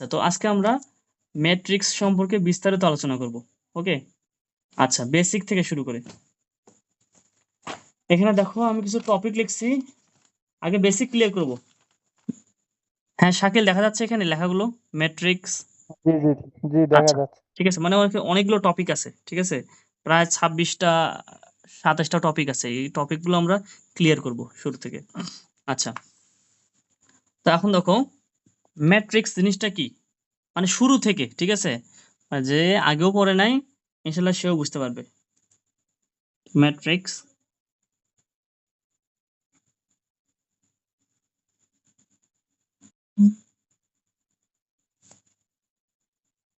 আচ্ছা তো আজকে আমরা ম্যাট্রিক্স সম্পর্কে বিস্তারিত আলোচনা করব ওকে আচ্ছা বেসিক থেকে শুরু করে। এখানে দেখো আমি কিছু টপিক লিখছি আগে বেসিক ক্লিয়ার করব। হ্যাঁ শাকিল দেখা যাচ্ছে এখানে লেখাগুলো ম্যাট্রিক্স জি জি জি দেখা আচ্ছা। যাচ্ছে। ঠিক আছে মানে অনেক- অনেকগুলো টপিক আছে ঠিক আছে? প্রায় ছাব্বিশটা সাতাশটা টপিক আছে এই টপিকগুলো আমরা ক্লিয়ার করব শুরু থেকে। আচ্ছা তো এখন দেখো ম্যাট্রিক্স জিনিসটা কি? মানে শুরু থেকে ঠিক আছে? মানে যে আগেও পড়ে নাই ইনশাল্লাহ সেও বুঝতে পারবে। ম্যাট্রিক্স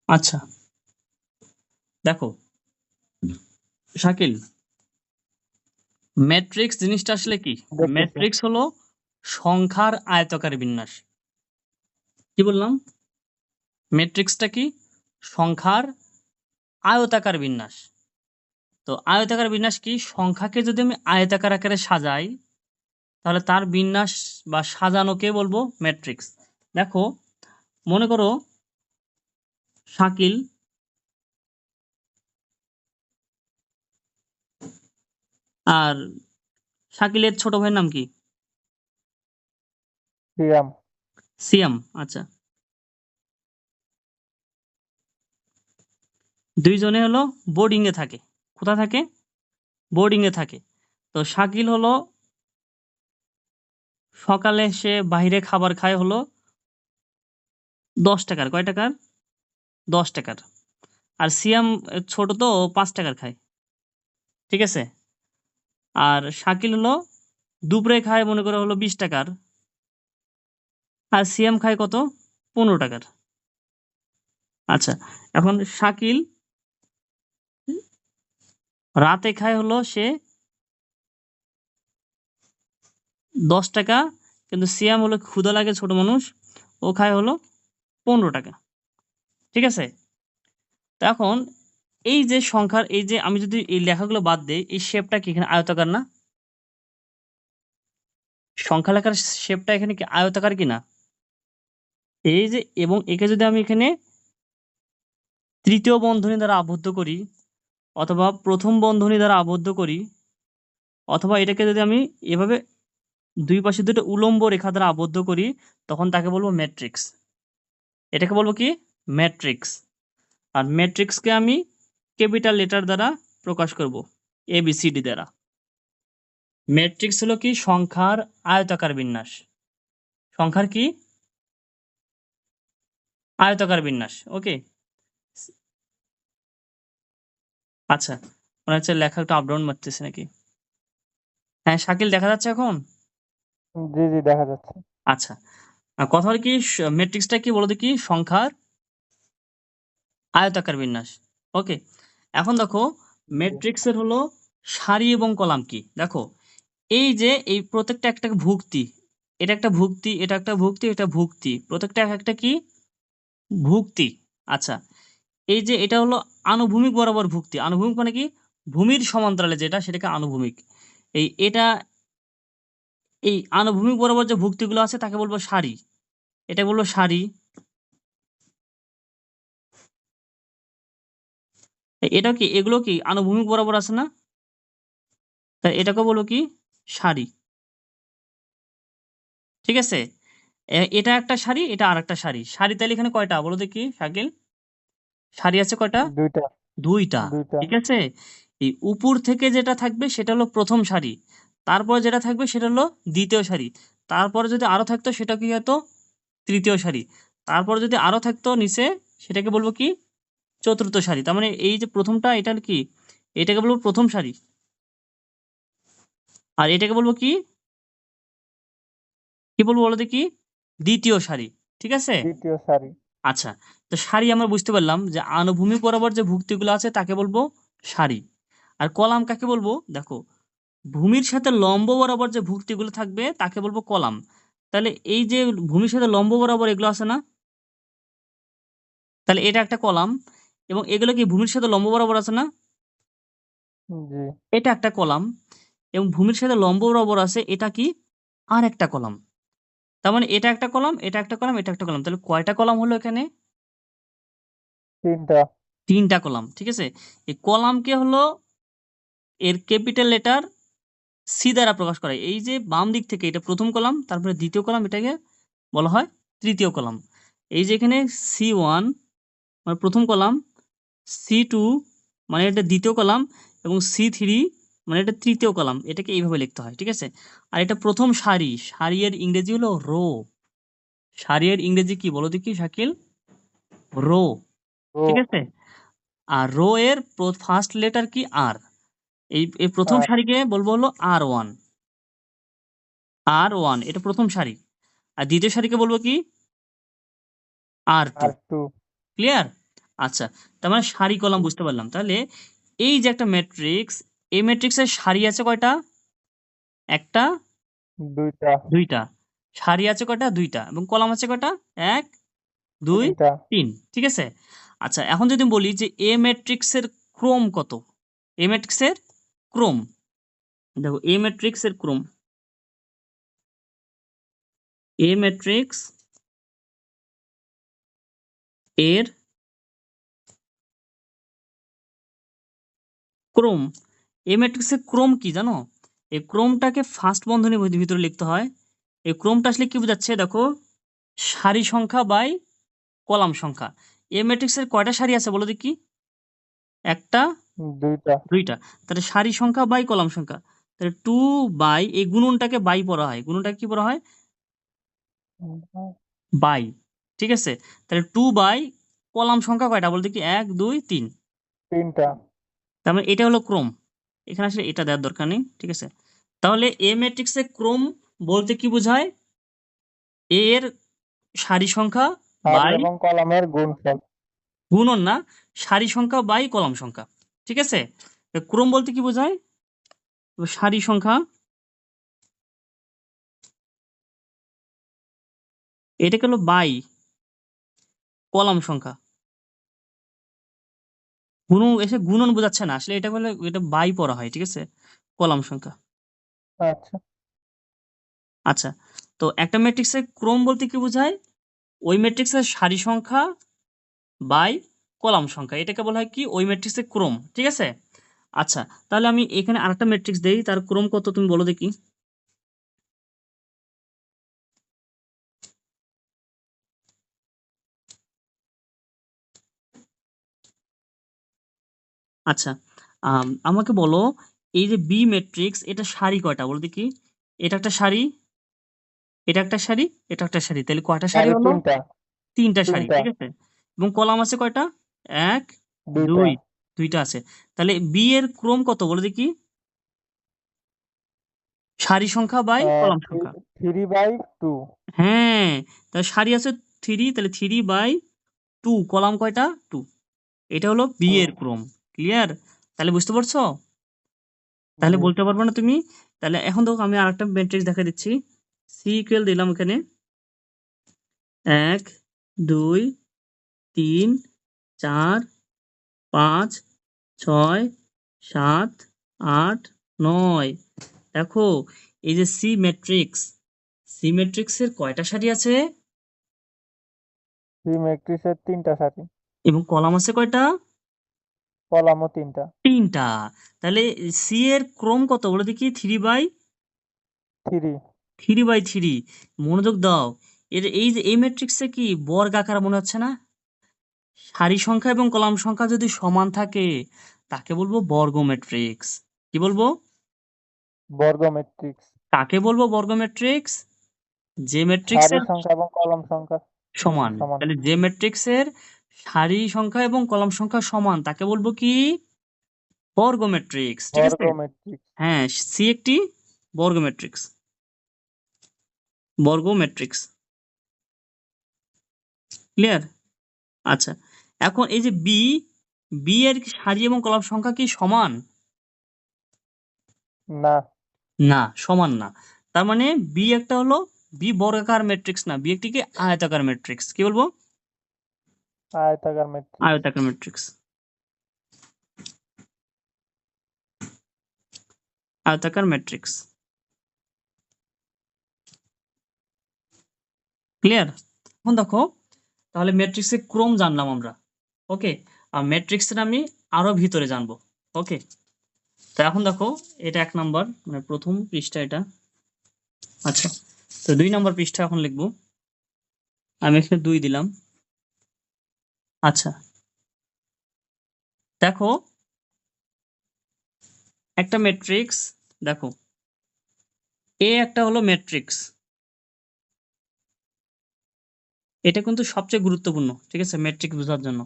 আচ্ছা। দেখো শাকিল ম্যাট্রিক্স জিনিসটা আসলে কি। ম্যাট্রিক্স হলো সংখ্যার আয়তাকার বিন্যাস। কি বললাম? ম্যাট্রিক্সটা কি? সংখ্যার আয়তাকার বিন্যাস। তো আয়তাকার বিন্যাস কি? সংখ্যাকে যদি আমি আয়তাকার আকারে সাজাই তাহলে তার বিন্যাস বা সাজানোকে বলব? ম্যাট্রিক্স দেখো মনে করো শাকিল আর শাকিলের ছোট ভাইয়ের নাম কি? সিয়াম। সিয়াম আচ্ছা। দুইজনে হলো বোর্ডিংয়ে থাকে। কোথায় থাকে? বোর্ডিংয়ে থাকে। তো শাকিল হলো সকালে সে বাইরে খাবার খায় হলো দশ টাকার। কয় টাকার? দশ টাকার। আর সিয়াম ছোট তো পাঁচ টাকার খায়। ঠিক আছে? আর শাকিল হলো দুপুরে খায়, মনে করে হলো বিশ টাকার। আর সিয়াম খায় কত? পনেরো টাকার। আচ্ছা এখন শাকিল রাতে খায় হলো সে দশ টাকা, কিন্তু সিয়াম হলো ক্ষুদা লাগে ছোট মানুষ, ও খায় হলো পনেরো টাকা। ঠিক আছে? এখন এই যে সংখ্যার, এই যে আমি যদি এই লেখাগুলো বাদ দিই, এই শেপটা কি এখানে আয়তাকার না? সংখ্যা লেখার শেপটা এখানে কি আয়তাকার কি না এই যে এবং একে যদি আমি এখানে তৃতীয় বন্ধনী দ্বারা আবদ্ধ করি অথবা প্রথম বন্ধনী দ্বারা আবদ্ধ করি, অথবা এটাকে যদি আমি এভাবে দুই পাশে দুটো উলম্ব রেখা দ্বারা আবদ্ধ করি, তখন তাকে বলব ম্যাট্রিক্স এটাকে বলব কি? ম্যাট্রিক্স আর ম্যাট্রিক্সকে আমি ক্যাপিটাল লেটার দ্বারা প্রকাশ করব এ বি সি ডি দ্বারা। ম্যাট্রিক্স হলো কি? সংখ্যার আয়তাকার বিন্যাস। সংখ্যার কি? আয়তাকার বিন্যাস ওকে আচ্ছা মনে হচ্ছে লেখা একটু আপডাউন মারতেছে নাকি? হ্যাঁ শাকিল দেখা যাচ্ছে এখন? জি জি দেখা যাচ্ছে। আচ্ছা কথা হলো কি ম্যাট্রিক্সটা কি বলো দেখি সংখ্যার? আয়তাকার বিন্যাস। ওকে এখন দেখো ম্যাট্রিক্সের হলো সারি এবং কলাম কি? দেখো এই যে এই প্রত্যেকটা একটা ভুক্তি এটা একটা ভুক্তি এটা একটা ভুক্তি এটা ভুক্তি প্রত্যেকটা এক একটা কি? ভুক্তি। আচ্ছা এই যে এটা হলো আনুভূমিক বরাবর ভুক্তি। আনুভূমিক মানে কি? ভূমির সমান্তরালে যেটা, সেটাকে আনুভূমিক। এই এটা, এই আনুভূমিক বরাবর যে ভুক্তিগুলো আছে, তাকে বলব সারি। এটা বলব সারি। এটা কি? এগুলো কি? আনুভূমিক বরাবর আছে না? তা এটাকে বলব কি? সারি। ঠিক আছে? এটা একটা সারি, এটা আর একটা সারি। সারি তাহলে এখানে কয়টা? বলো দেখি, শাকিল। সারি আছে কয়টা? দুইটা। দুইটা। ঠিক আছে? এই উপর থেকে যেটা থাকবে সেটা হলো প্রথম সারি। তারপর যেটা থাকবে সেটা হলো দ্বিতীয় সারি। তারপরে যদি আরও থাকতো সেটা কি হতো? তৃতীয় সারি। তারপর যদি আরও থাকতো নিচে সেটাকে বলব কি? চতুর্থ সারি। তার মানে এই যে প্রথমটা এটা কি? এটাকে বলব প্রথম সারি। আর এটাকে বলব কি? কি বলব বলো দেখি? দ্বিতীয় সারি। ঠিক আছে? দ্বিতীয় সারি। আচ্ছা তো সারি আমরা বুঝতে পারলাম যে আনুভূমিক বরাবর যে ভুক্তিগুলো আছে তাকে বলব সারি আর কলাম কাকে বলব? দেখো ভূমির সাথে লম্ব বরাবর যে ভুক্তিগুলো থাকবে তাকে বলব কলাম। তাহলে এই যে ভূমির সাথে লম্ব বরাবর এগুলো আছে না? তাহলে এটা একটা কলাম এবং এগুলো কি ভূমির সাথে লম্ব বরাবর আছে না? এটা একটা কলাম এবং ভূমির সাথে লম্ব বরাবর আছে এটা কি? আর একটা কলাম। তার মানে এটা একটা কলাম এটা একটা কলাম এটা একটা কলাম। তাহলে কয়টা কলাম হলো এখানে? তিনটা। তিনটা কলাম ঠিক আছে? এই কলামকে হলো এর ক্যাপিটাল লেটার সি দ্বারা প্রকাশ করা এই যে বাম দিক থেকে এটা প্রথম কলাম তারপরে দ্বিতীয় কলাম এটাকে বলা হয় তৃতীয় কলাম। এই যে এখানে সি ওয়ান মানে প্রথম কলাম সি টু মানে এটা দ্বিতীয় কলাম এবং সি থ্রি মানে এটা তৃতীয় কলাম এটাকে এইভাবে লিখতে হয় ঠিক আছে? আর এটা প্রথম সারি সারি এর ইংরেজি হলো রো। সারি এর ইংরেজি কি বলো দেখি শাকিল? রো ঠিক আছে? আর রো এর ফার্স্ট লেটার কি? আর। এই এই প্রথম সারিকে বলব হলো আর ওয়ান। আর ওয়ান এটা প্রথম সারি। আর দ্বিতীয় সারিকে বলব কি? আর আর টু। ক্লিয়ার? আচ্ছা তার মানে সারি কলাম বুঝতে পারলাম। তাহলে এই যে একটা ম্যাট্রিক্স এই ম্যাট্রিক্সের সারি আছে কয়টা? একটা দুইটা। দুইটা। সারি আছে কয়টা? দুইটা। এবং কলাম আছে কয়টা? এক দুই তিন। ঠিক আছে? আচ্ছা এখন যদি বলি যে এ ম্যাট্রিক্সের ক্রম কত? এ ম্যাট্রিক্সের ক্রম। দেখো এ ম্যাট্রিক্সের ক্রম। এ ম্যাট্রিক্স এর ক্রম। এ ম্যাট্রিক্সের ক্রম কি জানো? এই ক্রমটাকে ফার্স্ট বন্ধনীর ভিত- ভিতরে লিখতে হয়। এই ক্রমটা আসলে কি বোঝাচ্ছে? দেখো সারি সংখ্যা বাই কলাম সংখ্যা। এ ম্যাট্রিক্সের কয়টা সারি আছে বলো দেখি? একটা দুইটা। দুইটা। তাহলে সারি সংখ্যা বাই কলাম সংখ্যা। তাহলে টু বাই এই গুণনটাকে বাই পড়া হয়। গুণনটাকে কি পড়া হয়? বাই ঠিক আছে? তাহলে টু বাই কলাম সংখ্যা কয়টা? বলতে কি এক দুই তিন। তিনটা। তার মানে এটা হলো ক্রম। এখানে আসলে এটা দেওয়ার দরকার নেই ঠিক আছে? তাহলে এ ম্যাট্রিক্সের ক্রম বলতে কি বোঝায়? এ এর সারি সংখ্যা বাই কলামের গুণফল। গুণন না সারি সংখ্যা বাই কলাম সংখ্যা ঠিক আছে? ক্রম বলতে কি বোঝায়? সারি সংখ্যা এটাকে হলো বাই কলাম সংখ্যা। গুণ এসে গুণন বোঝাচ্ছে না। আসলে এটা বলে এটা বাই পড়া হয় ঠিক আছে? কলাম সংখ্যা। আচ্ছা। আচ্ছা তো একটা ম্যাট্রিক্সের ক্রম বলতে কি বোঝায়? ওই ম্যাট্রিক্সের সারি সংখ্যা বাই কলাম সংখ্যা। এটাকে বলা হয় কি? ওই ম্যাট্রিক্সের ক্রম ঠিক আছে? আচ্ছা তাহলে আমি এখানে আরেকটা ম্যাট্রিক্স দেই তার ক্রম কত তুমি বলো দেখি। আচ্ছা আম, আমাকে বলো এই যে বি ম্যাট্রিক্স এটা সারি কয়টা? বলো দেখি। এটা একটা সারি এটা একটা সারি এটা একটা সারি। তাহলে কয়টা সারি সারি হলো তিনটা। সারি। ঠিক আছে? এবং কলাম আছে কয়টা? এক দুই দুইটা আছে। তাহলে বি এর ক্রম কত বলে দেখি? সারি সংখ্যা বাই কলাম সংখ্যা। Three by two. হ্যাঁ তাহলে সারি আছে থ্রি তাহলে থ্রি বাই টু কলাম কয়টা? টু। এটা হলো বি এর ক্রম। ক্লিয়ার তাহলে বুঝতে পারছ? তাহলে বলতে পারবে না তুমি? তাহলে এখন দেখো আমি আরেকটা ম্যাট্রিক্স দেখা দিচ্ছি। সি ইকুয়াল দিলাম এখানে। এক দুই তিন চার পাঁচ ছয় সাত আট নয়। দেখো এই যে সি ম্যাট্রিক্স সি ম্যাট্রিক্সের কয়টা সারি আছে? সি ম্যাট্রিক্সের তিনটা সারি। এবং কলাম আছে কয়টা? কলামও তিনটা। তিনটা। তাহলে সি এর ক্রম কত? বলে দেখি three by three three by three মনোযোগ দাও। এর এই যে এই ম্যাট্রিক্সে কি বর্গ আকার মনে হচ্ছে না? সারি সংখ্যা এবং কলাম সংখ্যা যদি সমান থাকে তাকে বলব বর্গ ম্যাট্রিক্স কি বলব? বর্গ ম্যাট্রিক্স কাকে বলব বর্গ ম্যাট্রিক্স যে সারি ম্যাট্রিক্সের সংখ্যা এবং কলাম সংখ্যা সমান। সমান। তাহলে যে ম্যাট্রিক্সের সারি সংখ্যা এবং কলাম সংখ্যা সমান তাকে বলব কি? বর্গ ম্যাট্রিক্স ঠিক আছে? হ্যাঁ সি একটি বর্গ ম্যাট্রিক্স বর্গ ম্যাট্রিক্স ক্লিয়ার? আচ্ছা এখন এই যে বি বি এর সারি এবং কলাম সংখ্যা কি সমান? না। না সমান না। তার মানে বি একটা হলো বি বর্গাকার ম্যাট্রিক্স না বি একটি কি আয়তাকার ম্যাট্রিক্স কি বলব? আয়তাকার ম্যাট্রিক্স আয়তাকার ম্যাট্রিক্স আয়তাকার ম্যাট্রিক্স ক্লিয়ার এখন দেখো তাহলে ম্যাট্রিক্সের ক্রম জানলাম আমরা। ওকে আর ম্যাট্রিক্সের আমি আরও ভিতরে জানব। ওকে তো এখন দেখো এটা এক নাম্বার মানে প্রথম পৃষ্ঠা এটা। আচ্ছা তো দুই নাম্বার পৃষ্ঠা এখন লিখব। আমি এখানে দুই দিলাম। আচ্ছা। দেখো, একটা ম্যাট্রিক্স দেখো এ একটা হলো ম্যাট্রিক্স এটা কিন্তু সবচেয়ে গুরুত্বপূর্ণ, ঠিক আছে ম্যাট্রিক্স বোঝার জন্য।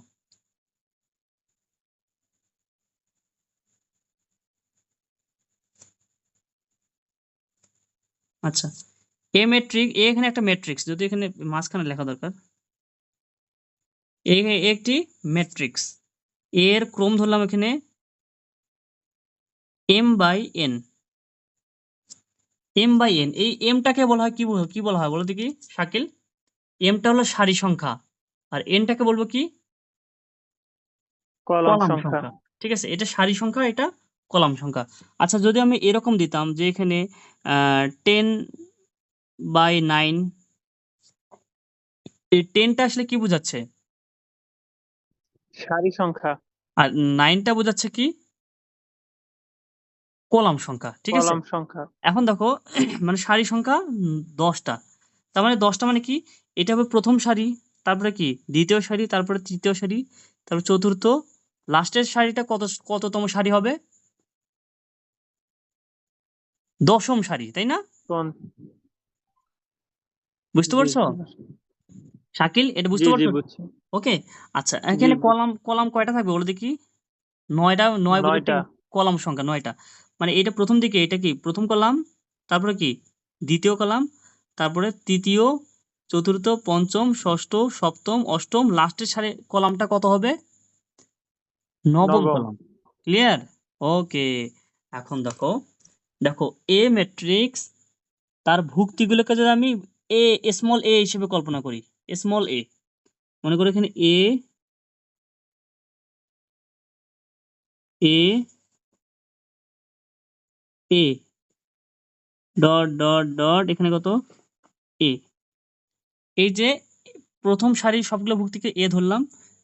আচ্ছা এ ম্যাট্রিক এ এখানে একটা ম্যাট্রিক্স যদি এখানে মাঝখানে লেখা দরকার। এ একটি ম্যাট্রিক্স এর ক্রম ধরলাম এখানে M by N M by N এই এমটাকে বলা হয় কি বল- কি বলা হয় বলো দেখি শাকিল? এমটা হলো সারি সংখ্যা আর এনটাকে বলব কি? কলাম সংখ্যা। ঠিক আছে এটা সারি সংখ্যা এটা কলাম সংখ্যা। আচ্ছা যদি আমি এরকম দিতাম যে এখানে টেন বাই নাইন এই টেনটা আসলে কি বোঝাচ্ছে? সারি সংখ্যা। আর নাইনটা বোঝাচ্ছে কি? কলাম সংখ্যা ঠিক আছে? কলাম সংখ্যা। এখন দেখো মানে সারি সংখ্যা উম, দশটা। তার মানে দশটা মানে কি? এটা হবে প্রথম সারি তারপরে কি? দ্বিতীয় সারি তারপরে তৃতীয় সারি তারপর চতুর্থ। লাস্টের সারিটা কত কততম সারি হবে? দশম সারি তাই না? বুঝতে পারছ? শাকিল এটা বুঝতে পারছ? ওকে? আচ্ছা এখানে কলাম কলাম কয়টা থাকবে বলো দেখি? নয়টা নয় নয়টা। কলাম সংখ্যা নয়টা। মানে এটা প্রথম দিকে এটা কি? প্রথম কলাম তারপরে কি? দ্বিতীয় কলাম তারপরে তৃতীয় চতুর্থ পঞ্চম ষষ্ঠ সপ্তম অষ্টম লাস্টের সারি কলামটা কত হবে? নবম নবম। কলাম। ক্লিয়ার? ওকে এখন দেখো দেখো এ ম্যাট্রিক্স তার ভুক্তিগুলোকে যদি আমি এ স্মল এ হিসেবে কল্পনা করি স্মল এ মনে করি এখানে A A A dot dot dot এখানে কত? এ এই যে প্রথম সারির সবগুলো ভুক্তিকে এ ধরলাম,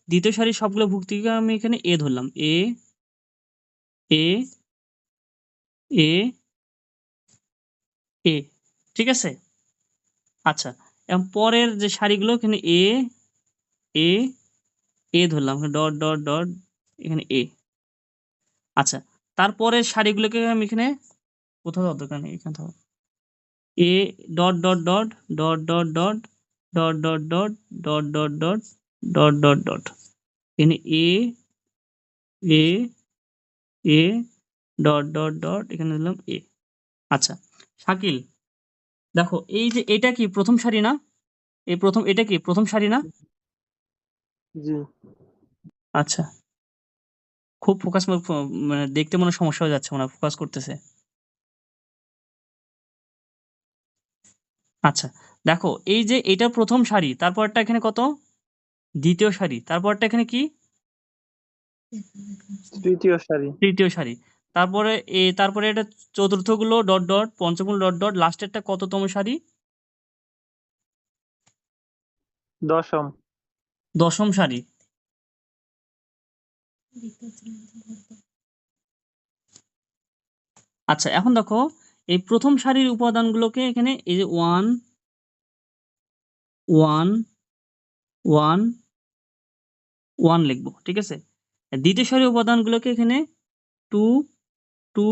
দ্বিতীয় সারির সবগুলো ভুক্তিকে আমি এখানে এ ধরলাম। এ এ এ এ ঠিক আছে? আচ্ছা এবং পরের যে সারিগুলো, এখানে এ এ এ ধরলাম ডট ডট ডট এখানে এ আচ্ছা তারপরের সারিগুলোকে আমি এখানে কোথাও দরকার নেই এখানে থাকো A dot dot dot dot dot dot dot dot dot dot dot dot dot dot dot এখানে A A A dot dot dot এখানে দিলাম এ আচ্ছা শাকিল দেখো এই যে এটা কি প্রথম সারি না এই প্রথম এটা কি প্রথম সারি না জি। আচ্ছা। খুব ফোকাস মানে দেখতে মনে হয় সমস্যা হয়ে যাচ্ছে মনে ফোকাস করতেছে। আচ্ছা দেখো এই যে এটা প্রথম সারি তারপরটা এখানে কত? দ্বিতীয় সারি তারপরটা এখানে কি? তৃতীয় সারি তৃতীয় সারি তারপরে এ তারপরে এটা চতুর্থগুলো ডট ডট পঞ্চমগুলো ডট ডট লাস্টেরটা কততম সারি দশম। দশম সারি। আচ্ছা এখন দেখো, এই প্রথম সারির উপাদানগুলোকে এখানে এই যে ওয়ান ওয়ান ওয়ান ওয়ান লিখব, ঠিক আছে? দ্বিতীয় সারির উপাদানগুলোকে এখানে টু টু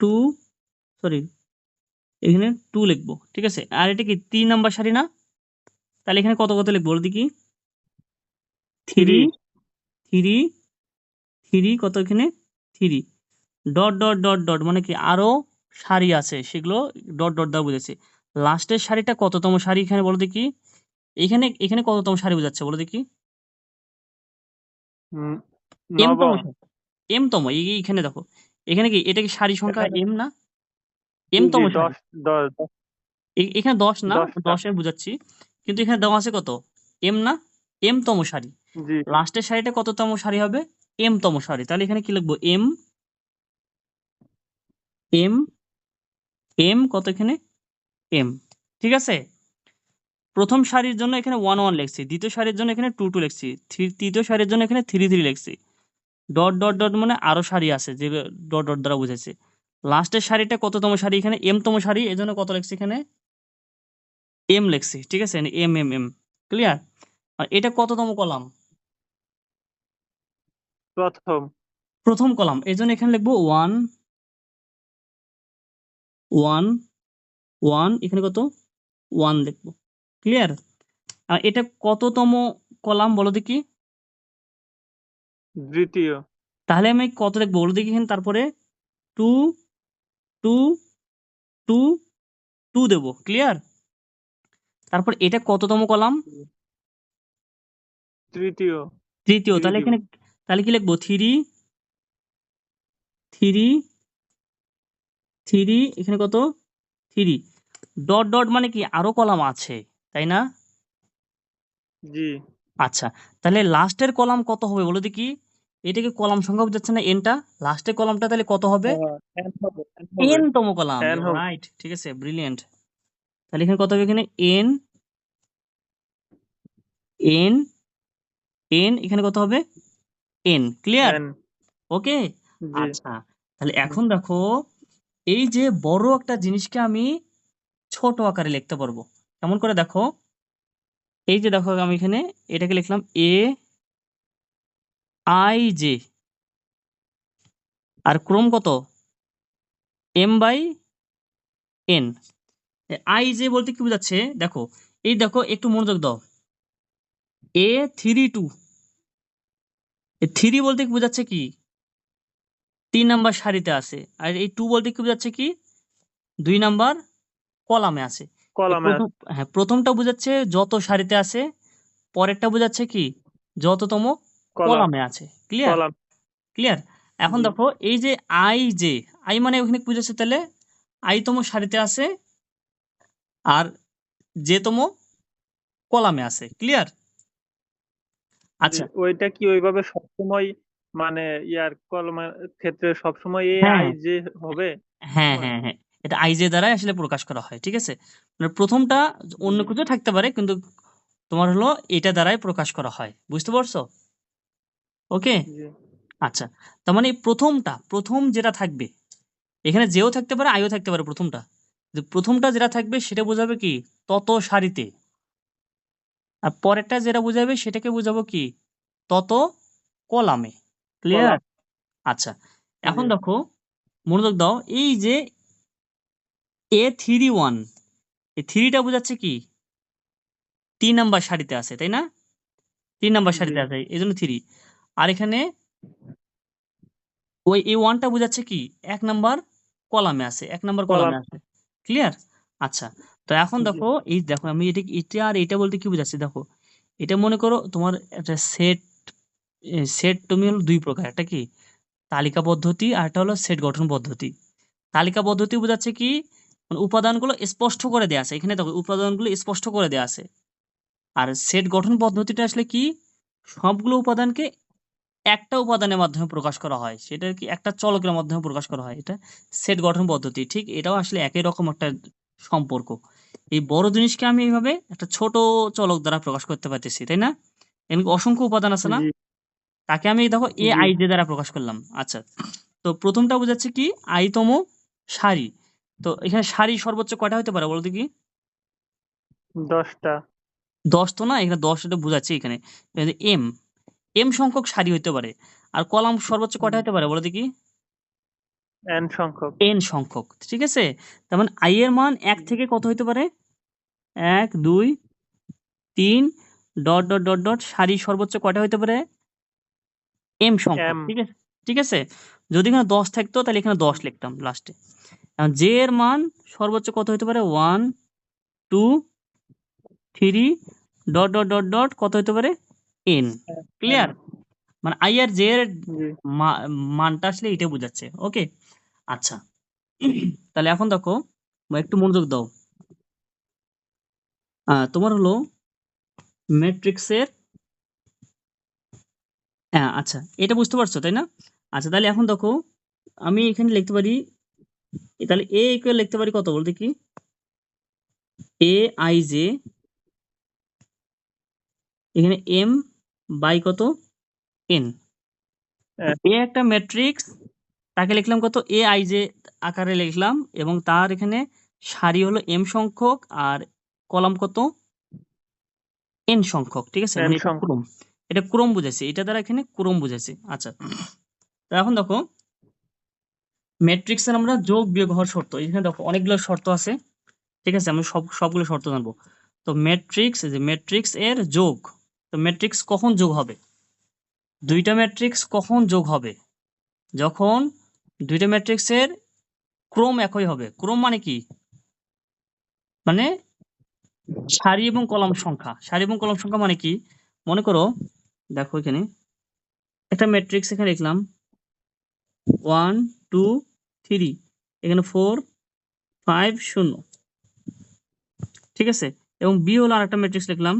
টু সরি এখানে টু লিখব, ঠিক আছে? আর এটা কি তিন নাম্বার সারি না? তাহলে এখানে কত কত লিখব দেখি। থ্রি থ্রি থ্রি কত এখানে three. Dot dot dot dot মানে কি আরও সারি আছে সেগুলো ডট ডট দ্বারা বুঝেছে লাস্টের সারিটা কততম সারি এখানে বলো দেখি। এখানে এখানে কততম সারি বোঝাচ্ছে বলো দেখি। এম তম। নবম এম তম এই এখানে দেখো। এখানে কি এটা কি সারি সংখ্যা এম না? এম তম দশ দশ দশ। এ- এখানে দশ না। দশে বুঝাচ্ছি। কিন্তু এখানে দেওয়া আছে কত? এম না? এম তম সারি। লাস্টের সারিটা কততম সারি হবে? এম তম সারি তাহলে এখানে কি লিখব? এম এম এম কত এখানে? এম ঠিক আছে? প্রথম সারির জন্য এখানে ওয়ান ওয়ান লিখছি। দ্বিতীয় সারির জন্য এখানে টু টু লিখছি। তৃতীয় সারির জন্য এখানে থ্রি থ্রি লিখছি। ডট ডট ডট মানে আরও সারি আছে যে ডট ডট দ্বারা বুঝেছে। লাস্টের সারিটা কততম সারি এখানে এম তম সারি এই জন্য কত লিখছি এখানে? এম লিখছি। ঠিক আছে? এম এম এম ক্লিয়ার আর এটা কততম কলাম? প্রথম। প্রথম কলাম। এই জন্য এখানে লিখব ওয়ান ওয়ান ওয়ান এখানে কত? ওয়ান লিখব। ক্লিয়ার? আর এটা কততম কলাম বলো দেখি। দ্বিতীয়। তাহলে আমি কত লিখব বলো দেখি এখানে তারপরে টু টু টু টু দেবো। ক্লিয়ার? তারপর এটা কততম কলাম? তৃতীয় তৃতীয়। তাহলে এখানে তাহলে কি লিখব? থ্রি থ্রি থ্রি এখানে কত? থ্রি। ডট ডট মানে কি? আরও কলাম আছে তাই না? জি। আচ্ছা তাহলে লাস্টের কলাম কত হবে বলো দেখি? এটাকে কলাম সংখ্যা বোঝাচ্ছে না এনটা লাস্টের কলামটা তাহলে কত হবে। এন তম কলাম রাইট ঠিক আছে ব্রিলিয়েন্ট তাহলে এখানে কত হবে এখানে? এন এন এন এখানে কত হবে? এন ক্লিয়ার ওকে আচ্ছা তাহলে এখন দেখো এই যে বড় একটা জিনিসকে আমি ছোট আকারে লিখতে পারব। কেমন করে দেখো? এই যে দেখো আমি এখানে এটাকে লিখলাম এ আই জে আর ক্রম কত? M by N I J বলতে কি বোঝাচ্ছে? দেখো এই দেখো একটু মনোযোগ দাও। এ থ্রি টু থ্রি বলতে কি বোঝাচ্ছে কি? তিন নাম্বার সারিতে আছে। আর এই টু বলতে কি বোঝাচ্ছে কি? দুই নাম্বার কলামে আছে। কলামে হ্যাঁ প্রথমটা বোঝাচ্ছে যত সারিতে আছে পরেরটা বোঝাচ্ছে কি? যততম কলাম। আছে। ক্লিয়ার ক্লিয়ার এখন দেখো এই যে আই যে আই মানে ওখানে বুঝাচ্ছে তাহলে? আই তম সারিতে আছে আর যে তম কলামে আছে। ক্লিয়ার আচ্ছা। ওইটা কি ওইভাবে সবসময় মানে ইয়ার কলমের ক্ষেত্রে সবসময় এ হ্যাঁ। আই যে হবে? হ্যাঁ হ্যাঁ। হ্যাঁ এটা আইজে দ্বারাই আসলে প্রকাশ করা হয় ঠিক আছে? মানে প্রথমটা অন্য কিছু থাকতে পারে কিন্তু তোমার হলো এটা দ্বারাই প্রকাশ করা হয় বুঝতে পারছ? ওকে? জি। আচ্ছা তার মানে প্রথমটা প্রথম যেটা থাকবে এখানে যেও থাকতে পারে আইও থাকতে পারে প্রথমটা। যে প্রথমটা যেটা থাকবে সেটা বোঝাবে কি? তত সারিতে। আর পরেরটা যেটা বোঝাবে সেটাকে বোঝাবো কি? তত কলামে। ক্লিয়ার আচ্ছা এখন দেখো মনোযোগ দাও এই যে এ থ্রি ওয়ান এই থ্রিটা বোঝাচ্ছে কি? তিন নাম্বার সারিতে আছে তাই না? তিন নাম্বার সারিতে জি। আছে এই জন্য থ্রি আর এখানে ওই এ ওয়ানটা বোঝাচ্ছে কি? এক নাম্বার কলামে আছে এক নাম্বার কলাম। আছে। ক্লিয়ার আচ্ছা তো এখন দেখো এই দেখো আমি এটা এটা আর এটা বলতে কি বোঝাচ্ছি? দেখো এটা মনে করো তোমার একটা সেট সেট তুমি হলো দুই প্রকার একটা কি তালিকা পদ্ধতি আর একটা হলো সেট গঠন পদ্ধতি। তালিকা পদ্ধতি বোঝাচ্ছে কি মানে উপাদানগুলো স্পষ্ট করে দেওয়া আছে। এখানে দেখো উপাদানগুলো স্পষ্ট করে দেওয়া আছে। আর সেট গঠন পদ্ধতিটা আসলে কি সবগুলো উপাদানকে একটা উপাদানের মাধ্যমে প্রকাশ করা হয়। সেটা কি একটা চলকের মাধ্যমে প্রকাশ করা হয়। এটা সেট গঠন পদ্ধতি ঠিক? এটাও আসলে একই রকম একটা সম্পর্ক। এই বড় জিনিসকে আমি এইভাবে একটা ছোট চলক দ্বারা প্রকাশ করতে পারতেছি তাই না? এমনি অসংখ্য উপাদান আছে না? তাকে আমি দেখো এ আই জে দ্বারা প্রকাশ করলাম। আচ্ছা তো প্রথমটা বোঝাচ্ছে কি? আইতম সারি। তো এখানে সারি সর্বোচ্চ কয়টা হতে পারে বলো দেখি দশটা। দশ তো না? এখানে দশ এটা বোঝাচ্ছে এখানে। এম এম সংখ্যক সারি হতে পারে। আর কলাম সর্বোচ্চ কয়টা হতে পারে বলো দেখি এন সংখ্যক। এন সংখ্যক ঠিক আছে? তার মানে আই এর মান এক থেকে কত হতে পারে? এক দুই তিন ডট ডট ডট ডট সারি সর্বোচ্চ কয়টা হইতে পারে? এম সংখ্যক ঠিক আছে? ঠিক আছে? যদি এখানে দশ থাকতো তাহলে এখানে দশ লিখতাম লাস্টে জে এর মান সর্বোচ্চ কত হতে পারে? One two three dot dot dot dot কত হতে পারে? এন। ক্লিয়ার? মানে আই আর জে এর মা- মানটা আসলে এটা বোঝাচ্ছে ওকে আচ্ছা। তাহলে এখন দেখো একটু মনোযোগ দাও। তোমার হলো ম্যাট্রিক্সের হ্যাঁ আচ্ছা এটা বুঝতে পারছ তাই না? আচ্ছা তাহলে এখন দেখো আমি এখানে লিখতে পারি তাহলে এ ইকুয়াল লিখতে পারি কত বলতে কি? এ আই জে এখানে এম বাই কত? এন। হ্যাঁ। এ একটা ম্যাট্রিক্স তাকে লিখলাম কত? এ আই জে আকারে লিখলাম এবং তার এখানে সারি হলো এম সংখ্যক আর কলাম কত? এন সংখ্যক ঠিক আছে? মানে এটা ক্রম। এটা ক্রম বুঝাইছে। এটা দ্বারা এখানে ক্রম বুঝাইছে। আচ্ছা। তো এখন দেখো ম্যাট্রিক্সের আমরা যোগ বিয়োগ হওয়ার শর্ত। এখানে দেখো অনেকগুলো শর্ত আছে। ঠিক আছে? আমরা সব সবগুলো শর্ত জানব। তো ম্যাট্রিক্স যে ম্যাট্রিক্স এর যোগ তো ম্যাট্রিক্স কখন যোগ হবে? দুইটা ম্যাট্রিক্স কখন যোগ হবে? যখন দুইটা ম্যাট্রিক্সের ক্রম একই হবে। ক্রম মানে কি? মানে সারি এবং কলাম সংখ্যা। সারি এবং কলাম সংখ্যা মানে কি? মনে করো, দেখো এখানে, একটা ম্যাট্রিক্স এখানে লিখলাম ওয়ান টু থ্রি এখানে ফোর ফাইভ শূন্য। ঠিক আছে? এবং বি হলো আরেকটা ম্যাট্রিক্স লিখলাম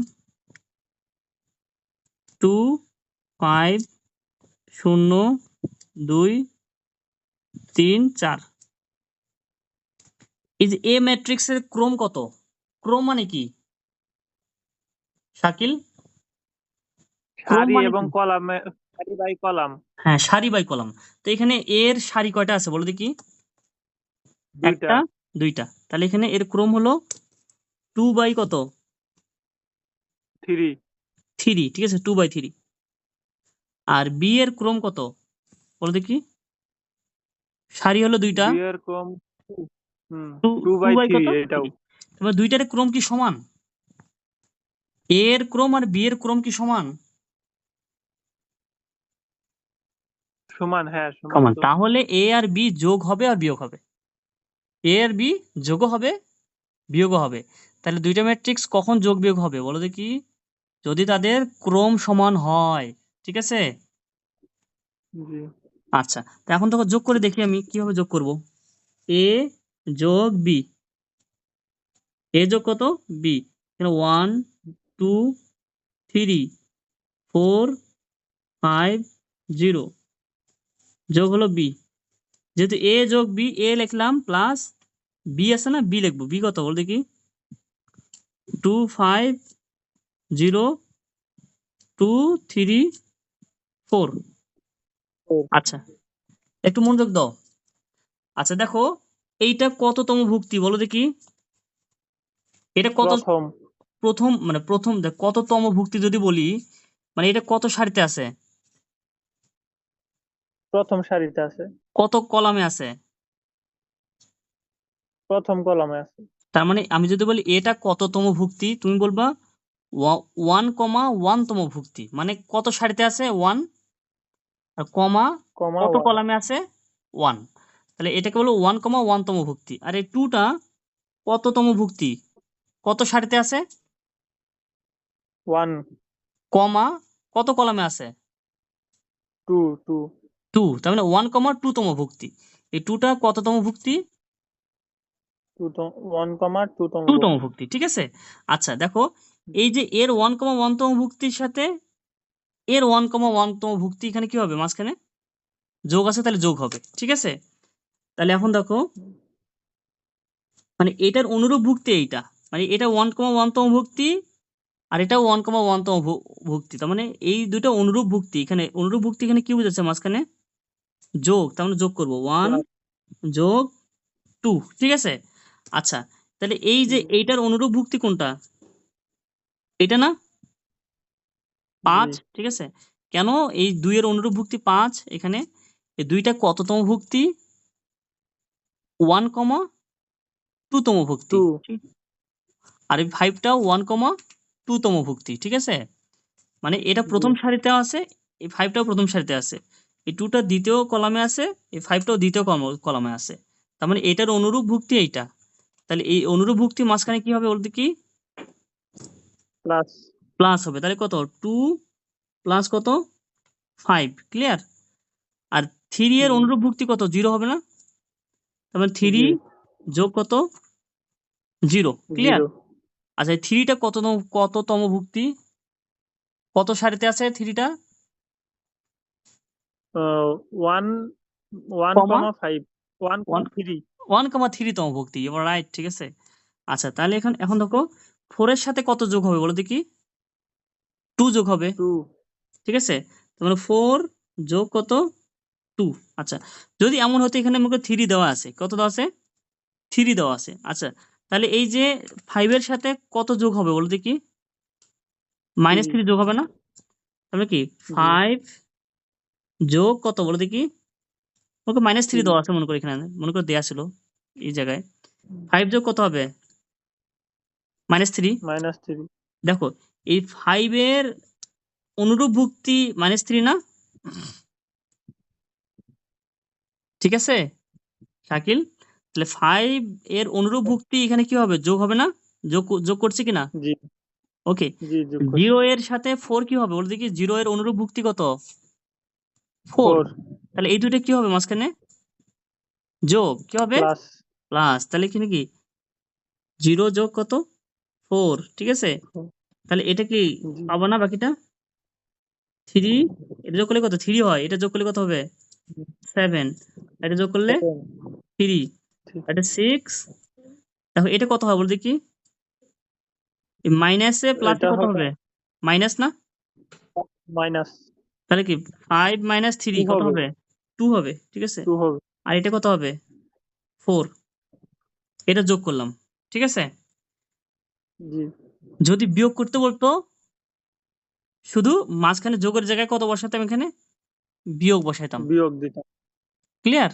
টু ফাইভ শূন্য, দুই, তিন, চার। এই যে এ ম্যাট্রিক্সের ক্রম কত? ক্রম মানে কি? শাকিল? সারি মানে এবং? কলামে সারি বাই কলাম। হ্যাঁ সারি বাই কলাম। তো এখানে এর সারি কয়টা আছে বলো দেখি? একটা দুইটা। তাহলে এখানে এর ক্রম হলো টু বাই কত? থ্রি। থ্রি ঠিক আছে টু বাই থ্রি। আর বি এর ক্রম কত? বলো দেখি। সারি হলো দুইটা। টু বাই কত? তবে দুইটার ক্রম কি সমান? এ এর ক্রম আর বি এর ক্রম কি সমান? সমান হ্যাঁ সমান তাহলে এ আর বি যোগ হবে আর বিয়োগ হবে। এ আর বি যোগও হবে বিয়োগও হবে। তাহলে দুইটা ম্যাট্রিক্স কখন যোগ বিয়োগ হবে বলো দেখি? যদি তাদের ক্রম সমান হয় ঠিক আছে? আচ্ছা তো এখন তোকে যোগ করে দেখি আমি কীভাবে যোগ করব। এ যোগ বি এ যোগ কত? বি এখানে one two three four five zero যোগ হলো বি যেহেতু এ যোগ বি এ লিখলাম প্লাস বি আছে না বি লিখব। বি কত? বল দেখি। Two five zero two three four. আচ্ছা। একটু মনোযোগ দাও। আচ্ছা দেখো এইটা কততম ভুক্তি? বলো দেখি। এটা কত প্রথম। প্রথম মানে প্রথম দেখ কততম ভুক্তি যদি বলি মানে এটা কত সারিতে আছে? প্রথম সারিতে আছে। কত কলামে আছে? প্রথম কলামে আছে। তার মানে আমি যদি বলি এটা কততম ভুক্তি তুমি বলবা ওয়ান কমা ওয়ানতম ভুক্তি। মানে কত সারিতে আছে? ওয়ান। আর কমা কমা কত কলামে আছে? ওয়ান। তাহলে এটাকে বলো ওয়ান কমা ওয়ানতম ভুক্তি। আর এই টুটা কততম ভুক্তি? কত সারিতে আছে? ওয়ান কমা কত কলামে আছে? টু টু টু তার মানে ওয়ান কমা টু তম ভুক্তি। এই টুটা কততম ভুক্তি? ঠিক আছে? আচ্ছা দেখো এই যে এর ওয়ান কমা ওয়ান তম ভুক্তির সাথে এর ওয়ান কমা ওয়ান তম ভুক্তি এখানে কি হবে মাঝখানে? যোগ আছে তাহলে যোগ হবে ঠিক আছে? তাহলে এখন দেখো মানে এটার অনুরূপ ভুক্তি এইটা। মানে এটা ওয়ান কমা ওয়ান তম ভুক্তি আর এটা ওয়ান কমা ওয়ান তম ভু- ভুক্তি। তার মানে এই দুটো অনুরূপ ভুক্তি এখানে অনুরূপ ভুক্তি এখানে কি বুঝাচ্ছে মাঝখানে? যোগ তার মানে যোগ করব। ওয়ান যোগ টু ঠিক আছে? আচ্ছা তাহলে এই যে এইটার অনুরূপ ভুক্তি কোনটা? এটা না? পাঁচ ঠিক আছে? কেন এই দুইয়ের অনুরূপ ভুক্তি পাঁচ এখানে? এই দুইটা কততম ভুক্তি? ওয়ান কমা টু তম ভুক্তি। আর এই ফাইভটাও ওয়ান কমা টু তম ভুক্তি ঠিক আছে? মানে এটা প্রথম। সারিতে আছে এই ফাইভটাও প্রথম সারিতে আছে। এই টুটা দ্বিতীয় কলামে আছে এই ফাইভটাও দ্বিতীয় কলম- কলামে আছে। তার মানে এটার অনুরূপ ভুক্তি এইটা। তাহলে এই অনুরূপ ভুক্তি মাঝখানে কি হবে বলতে কি? প্লাস প্লাস হবে। তাহলে কত? টু প্লাস কত? ফাইভ ক্লিয়ার আর থ্রি এর অনুরূপ ভুক্তি কত? জিরো হবে না? তার মানে থ্রি যোগ কত? জিরো ক্লিয়ার আচ্ছা থ্রিটা কততম কততম ভুক্তি? কত সারিতে আছে থ্রিটা? One one comma? Five one comma three. One comma three তম ভুক্তি এবার রাইট ঠিক আছে? আচ্ছা তাহলে এখন এখন দেখো ফোরের সাথে কত যোগ হবে বলো দেখি? টু যোগ হবে। ঠিক আছে? তার মানে ফোর যোগ কত? টু আচ্ছা যদি এমন হতো এখানে আমাকে থ্রি দেওয়া আছে কত দেওয়া আছে? থ্রি দেওয়া আছে। আচ্ছা তাহলে এই যে ফাইভের সাথে কত যোগ হবে বলতে কি মাইনাস থ্রি যোগ হবে না? তাহলে কি? ফাইভ যোগ কত বলো দেখি? ওকে মাইনাস থ্রি দেওয়া আছে মনে করি এখানে মনে করে দেওয়া ছিল এই জায়গায়। ফাইভ যোগ কত হবে? মাইনাস থ্রি মাইনাস থ্রি দেখো এই ফাইভের অনুরূপ ভুক্তি মাইনাস থ্রি না? ঠিক আছে? শাকিল? তাহলে ফাইভ এর অনুরূপ ভুক্তি এখানে কি হবে? যোগ হবে না? যোগ যোগ করছে কিনা? ওকে। জিরো এর সাথে ফোর কি হবে? বলতে কি জিরো এর অনুরূপ ভুক্তি কত? ফোর তাহলে এই দুইটা কি হবে মাঝখানে? যোগ কি হবে? প্লাস তাহলে কি? জিরো যোগ কত? ফোর ঠিক আছে? তাহলে এটা কি পাবো না বাকিটা? থ্রি এটা যোগ করলে কত? থ্রি হয়। এটা যোগ করলে কত হবে? সেভেন এটা যোগ করলে থ্রি। এটা সিক্স দেখো এটা কত হবে বলতে কি মাইনাসে প্লাস কত হবে- মাইনাস না? মাইনাস তাহলে কি ফাইভ মাইনাস থ্রি কত হবে। টু হবে ঠিক আছে? আর এটা কত হবে? ফোর এটা যোগ করলাম ঠিক আছে? জি। যদি বিয়োগ করতে বলতো শুধু মাঝখানে যোগের জায়গায় কত বসাতাম এখানে? বিয়োগ বসাইতাম। বিয়োগ দিতাম। ক্লিয়ার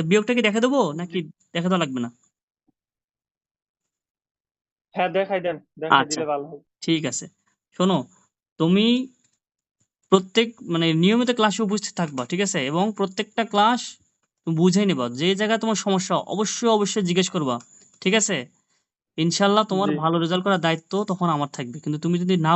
তো বিয়োগটা কি দেখা দেবো নাকি দেখা দেওয়া লাগবে না? হ্যাঁ দেখাই দেন দেখাই আচ্ছা। দিলে ভালো হবে ঠিক আছে। শোনো তুমি প্রত্যেক মানে নিয়মিত ক্লাসে উপস্থিত থাকবা ঠিক আছে? এবং প্রত্যেকটা ক্লাস বুঝে নিবা যে জায়গায় তোমার সমস্যা অবশ্যই অবশ্যই জিজ্ঞেস করবা ঠিক আছে? ইনশাল্লাহ তোমার ভালো রেজাল্ট করার দায়িত্ব তখন আমার থাকবে। কিন্তু তুমি যদি না